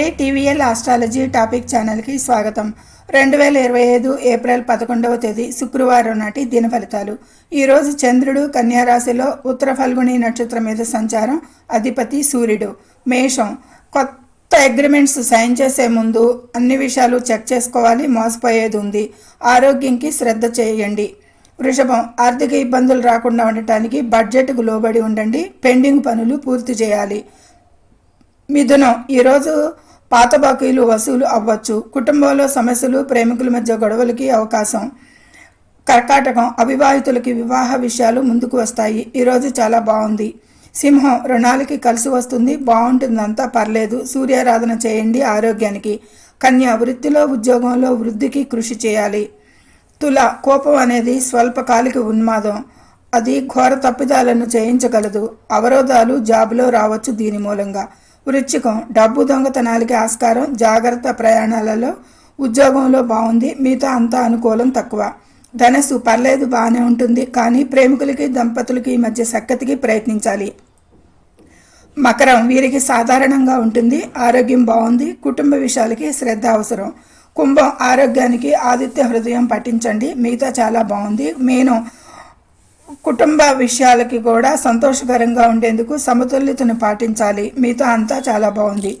ఏ TVL astrology topic ఛానల్కి స్వాగతం. రెండు వేల ఇరవై ఐదు ఏప్రిల్ పదకొండవ తేదీ శుక్రవారం నాటి దిన ఫలితాలు. ఈరోజు చంద్రుడు కన్యారాశిలో ఉత్తర ఫల్గుని నక్షత్రం మీద సంచారం అధిపతి సూర్యుడు. మేషం. కొత్త అగ్రిమెంట్స్ సైన్ చేసే ముందు అన్ని విషయాలు చెక్ చేసుకోవాలి మోసపోయేది ఉంది. ఆరోగ్యంకి శ్రద్ధ చేయండి. వృషభం. ఆర్థిక ఇబ్బందులు రాకుండా ఉండటానికి బడ్జెట్కు లోబడి ఉండండి. పెండింగ్ పనులు పూర్తి చేయాలి. మిథునం. ఈరోజు పాత బాకీలు వసూలు అవ్వచ్చు. కుటుంబంలో సమస్యలు ప్రేమికుల మధ్య గొడవలకి అవకాశం కర్కాటకం అవివాహితులకి వివాహ విషయాలు ముందుకు వస్తాయి. ఈరోజు చాలా బాగుంది. సింహం రుణాలకి కలిసి వస్తుంది. బాగుంటుందంతా పర్లేదు. సూర్యారాధన చేయండి ఆరోగ్యానికి. కన్య వృత్తిలో ఉద్యోగంలో వృద్ధికి కృషి చేయాలి. తుల కోపం అనేది స్వల్పకాలిక ఉన్మాదం. అది ఘోర తప్పిదాలను చేయించగలదు. అవరోధాలు జాబులో రావచ్చు దీని మూలంగా. వృచ్చికం. డబ్బు దొంగతనాలకి ఆస్కారం జాగ్రత్త ప్రయాణాలలో ఉద్యోగంలో బాగుంది మీతో అంతా అనుకూలం తక్కువ. ధనస్సు పర్లేదు బాగానే ఉంటుంది. కానీ ప్రేమికులకి దంపతులకి మధ్య సక్కతికి ప్రయత్నించాలి. మకరం వీరికి సాధారణంగా ఉంటుంది. ఆరోగ్యం బాగుంది కుటుంబ విషయాలకి శ్రద్ధ అవసరం. కుంభం ఆరోగ్యానికి ఆదిత్య హృదయం పట్టించండి మిగతా చాలా బాగుంది మీనం కుటుంబ విషయాలకి కూడా సంతోషకరంగా ఉండేందుకు సమతుల్యతను పాటించాలి. మీతో అంతా చాలా బాగుంది.